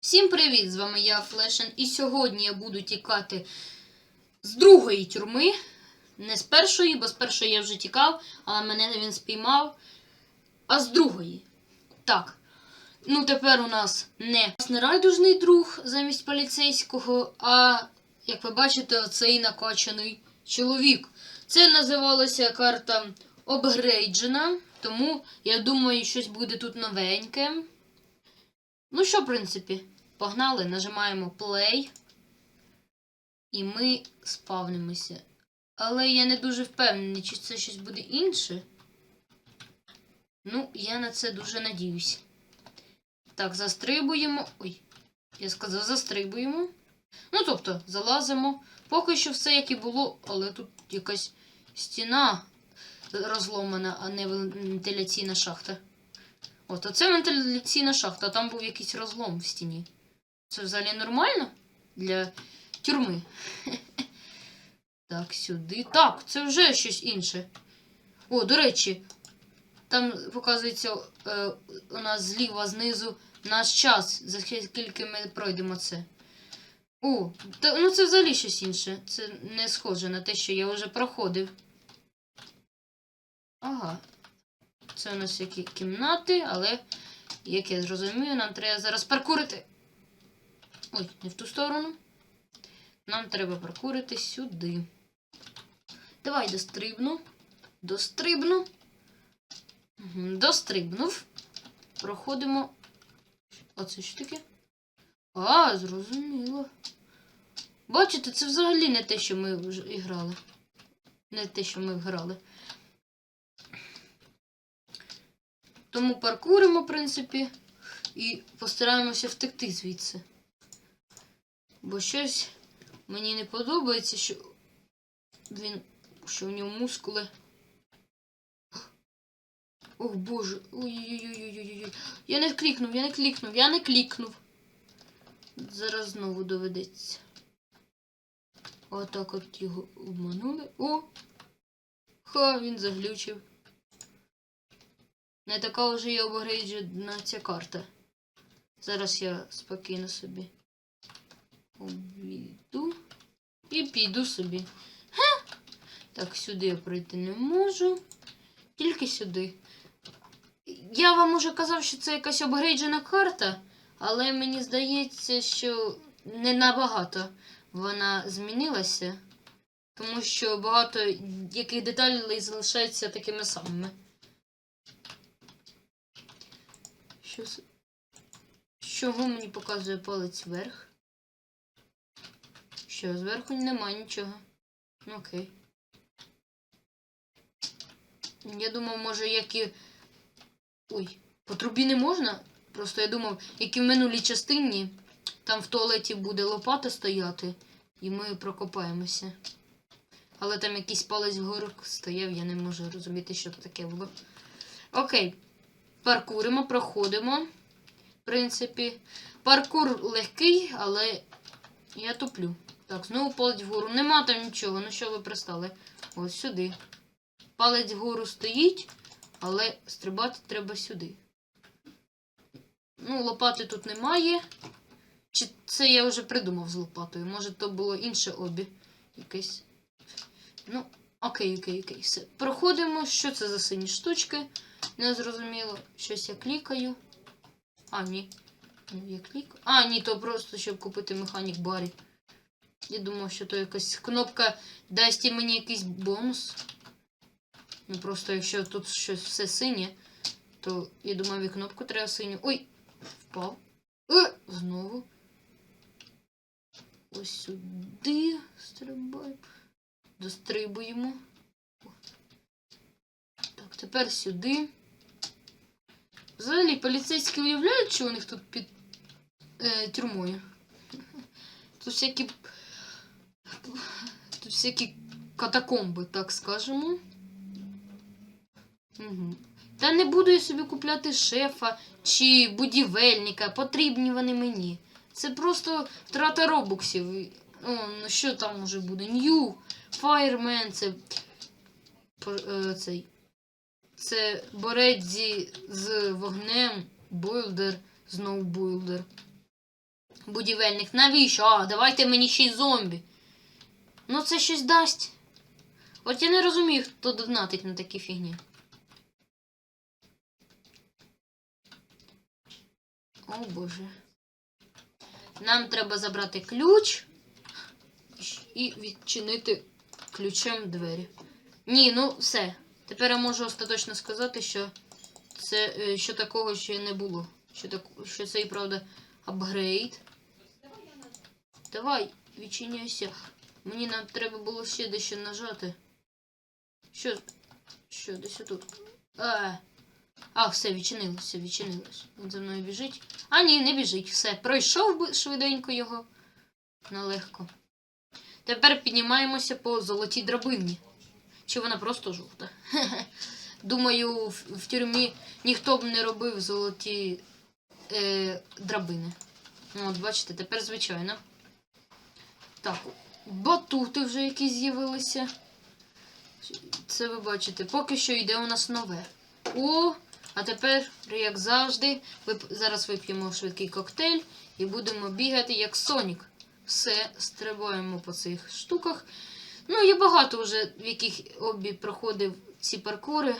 Всім привіт! З вами я Флешен, і сьогодні я буду тікати з другої тюрми. Не з першої, бо з першої я вже тікав, але мене він спіймав. А з другої. Так. Ну, тепер у нас не нерайдужний друг замість поліцейського, а, як ви бачите, оцей накачаний чоловік. Це називалося карта обгрейджена, тому я думаю, щось буде тут новеньке. Ну що, в принципі, погнали, нажимаємо play. І ми спавнимося. Але я не дуже впевнений, чи це щось буде інше. Ну, я на це дуже надіюсь. Так, застрибуємо. Ой, я сказав, застрибуємо. Ну, тобто, залазимо. Поки що все як і було, але тут якась стіна розломана, а не вентиляційна шахта. От, оце вентиляційна шахта, там був якийсь розлом в стіні. Це взагалі нормально для тюрми. Так, сюди. Так, це вже щось інше. О, до речі, там показується е, у нас зліва знизу наш час, за скільки ми пройдемо це. О, та, ну це взагалі щось інше. Це не схоже на те, що я вже проходив. Ага. Це у нас які кімнати, але, як я зрозумію, нам треба зараз паркурити. Ой, не в ту сторону. Нам треба паркурити сюди. Давай дострибну. Дострибну. Дострибнув. Проходимо. Оце що таке? А, зрозуміло. Бачите, це взагалі не те, що ми вже грали. Не те, що ми грали. Тому паркуримо, в принципі, і постараємося втекти звідси. Бо щось мені не подобається, що він. що в нього мускули. Ох боже. Ой-ой-ой-ой-ой-ой. Я не клікнув, я не клікнув, я не клікнув. Зараз знову доведеться. Отак от його обманули. О! Ха, він заглючив. Не така вже і обгрейджена ця карта. Зараз я спокійно собі обійду і піду собі. Ха! Так, сюди я пройти не можу. Тільки сюди. Я вам уже казав, що це якась обгрейджена карта, але мені здається, що не набагато вона змінилася, тому що багато яких деталей залишаються такими самими. Що. Чого мені показує палець вверх? Що, зверху немає нічого. Ну, Окей. Я думав, може, як і. Ой, по трубі не можна. Просто я думав, як і в минулій частині, там в туалеті буде лопата стояти, і ми прокопаємося. Але там якийсь палець вгору стояв, я не можу розуміти, що це таке було. Окей. Паркуримо, проходимо. В принципі, паркур легкий, але я туплю. Так, знову палець вгору. Нема там нічого. Ну що ви пристали? Ось сюди. Палець вгору стоїть, але стрибати треба сюди. Ну, лопати тут немає. Чи це я вже придумав з лопатою? Може, то було інше обі. Якесь. Ну, окей, окей, окей. Все. Проходимо. Що це за сині штучки? Не зрозуміло. Щось я клікаю. А, ні. Ну, я клікаю. А, ні, то просто щоб купити механік барі. Я думав, що то якась кнопка дасть мені якийсь бонус. Ну просто якщо тут щось все синє, то я думаю, і кнопку треба синю. Ой! Впав. Е, знову. Ось сюди стрибаємо. Дострибуємо. Так, тепер сюди. Взагалі, поліцейські уявляють, що у них тут під е, тюрмою. Тут всякі. Тут всякі катакомби, так скажемо. Угу. Та не буду я собі купляти шефа чи будівельника, потрібні вони мені. Це просто втрата робоксів. О, ну що там може буде? Нью, Fireman, це. е, цей. Це борець з вогнем, Бойлдер, Сноубойлдер. будівельник. Навіщо? А, давайте мені ще й зомбі. Ну це щось дасть. От я не розумію, хто донатить на такі фігні. О боже. Нам треба забрати ключ і відчинити ключем двері. Ні, ну все. Тепер я можу остаточно сказати, що це е, що такого ще не було. Що, так, що це і правда апгрейд. Давай, відчиняйся. Мені нам треба було ще дещо нажати. Що? Що, десь тут? А, а, все, відчинилося, відчинилося. Він за мною біжить. А, ні, не біжить. Все, пройшов швиденько його. Нелегко. Тепер піднімаємося по золотій драбині. Чи вона просто жовта? Думаю, в, тюрмі ніхто б не робив золоті е, драбини. Ну, От, бачите, тепер звичайно. Так, батути вже якісь з'явилися. Це ви бачите. Поки що йде у нас нове. О, а тепер, як завжди, зараз вип'ємо швидкий коктейль і будемо бігати як Сонік. Все, стрибаємо по цих штуках. Ну, я багато вже в яких обі проходив ці паркури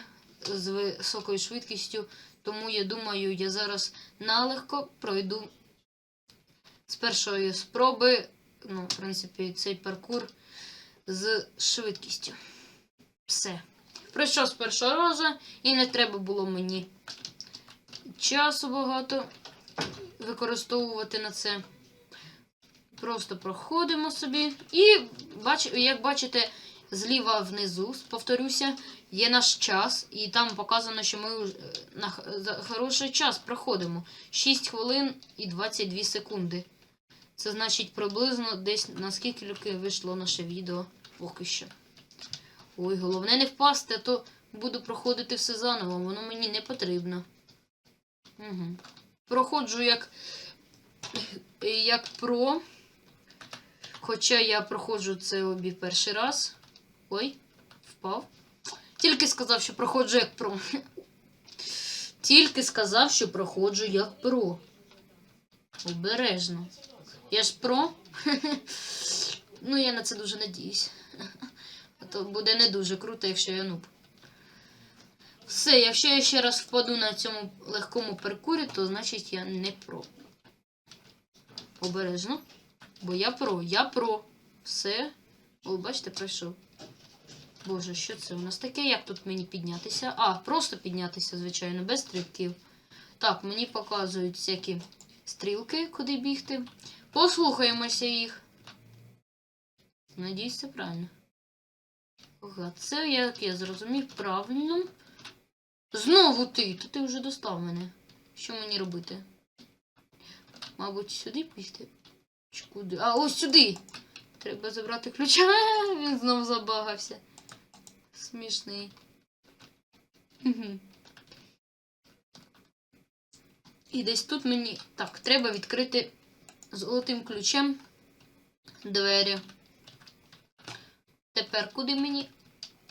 з високою швидкістю, тому я думаю, я зараз налегко пройду з першої спроби, ну, в принципі, цей паркур з швидкістю. Все. Пройшов з першого разу, і не треба було мені часу багато використовувати на це. Просто проходимо собі. І, як бачите, зліва внизу, повторюся, є наш час, і там показано, що ми на за хороший час проходимо. 6 хвилин і 22 секунди. Це значить приблизно десь наскільки люки вийшло наше відео поки що. Ой, головне не впасти, а то буду проходити все заново, воно мені не потрібно. Угу. Проходжу як, як про. Хоча я проходжу це обі перший раз. Ой, впав. Тільки сказав, що проходжу як про. Тільки сказав, що проходжу як про. Обережно. Я ж про. Ну, я на це дуже надіюсь. А то буде не дуже круто, якщо я нуб. Все, якщо я ще раз впаду на цьому легкому паркурі, то значить я не про. Обережно. Бо я про, я про. Все. О, бачите, пройшов. Боже, що це у нас таке? Як тут мені піднятися? А, просто піднятися, звичайно, без стрибків. Так, мені показують всякі стрілки, куди бігти. Послухаємося їх. Надіюсь, це правильно. Ага, це, як я зрозумів, правильно. Знову ти! То ти вже достав мене. Що мені робити? Мабуть, сюди бігти? Куди? А, ось сюди! Треба забрати ключа. Він знов забагався. Смішний. І десь тут мені. Так, треба відкрити золотим ключем двері. Тепер куди мені?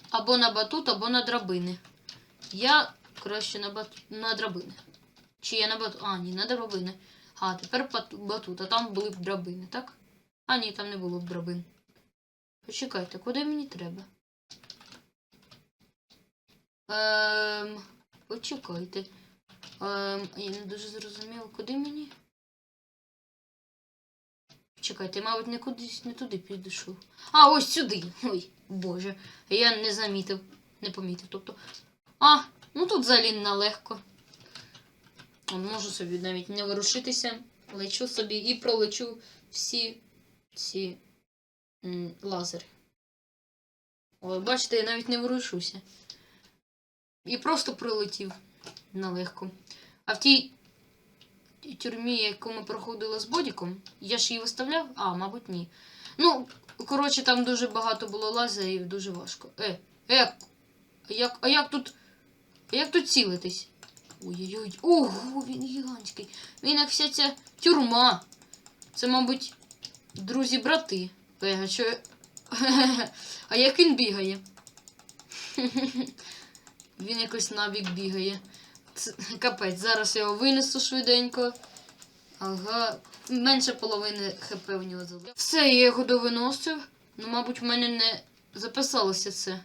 Або на батут, або на драбини. Я краще на, бат... на драбини. Чи я на батут? А, ні, на драбини. А, тепер батут, а там були б драбини, так? А, ні, там не було б драбин. Почекайте, куди мені треба? Ем, почекайте. Ем, я не дуже зрозуміла, куди мені? Чекайте, мабуть, не кудись не туди підійшов. А, ось сюди. Ой, боже. Я не замітив, не помітив. Тобто. А, ну тут взагалі нелегко. Можу собі навіть не ворушитися. Лечу собі і пролечу всі ці лазери. Ой, бачите, я навіть не ворушуся. І просто пролетів нелегко. А в тій тюрмі, яку ми проходили з Бодіком, я ж її виставляв? А, мабуть, ні. Ну, коротше, там дуже багато було лазерів, дуже важко. Е, е, як, а як тут. А як тут цілитись? Ой-ой-ой. Ого, він гігантський. Він як вся ця тюрма. Це, мабуть, друзі-брати. Що... А як він бігає? Він якось набік бігає. Капець, зараз я його винесу швиденько. Ага, менше половини хп в нього залишилось. Все, я його довиносив. Ну, мабуть, в мене не записалося це.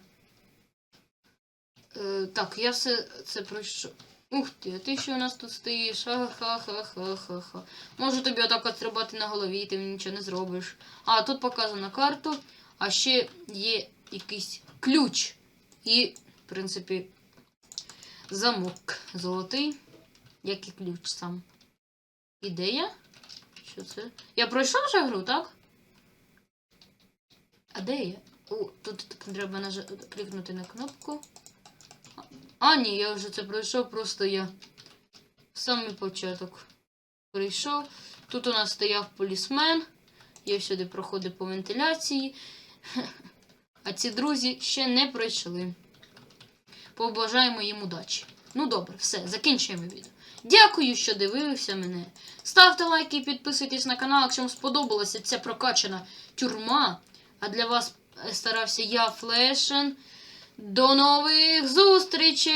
Е, так, я все це пройшов. Ух ти, а ти що у нас тут стоїш? Ха-ха-ха-ха-ха-ха. Можу тобі отак от стрибати на голові, ти нічого не зробиш. А, тут показана карту, а ще є якийсь ключ. І, в принципі, замок золотий, як і ключ сам. Ідея? Що це? Я пройшов вже гру, так? А де я? О, тут треба нажа... клікнути на кнопку. А, ні, я вже це пройшов, просто я в самий початок прийшов. Тут у нас стояв полісмен. Я сюди проходив по вентиляції. А ці друзі ще не пройшли. Побажаємо їм удачі. Ну добре, все, закінчуємо відео. Дякую, що дивилися мене. Ставте лайки і підписуйтесь на канал, якщо вам сподобалася ця прокачана тюрма. А для вас старався я, Флешен. До нових зустрічей!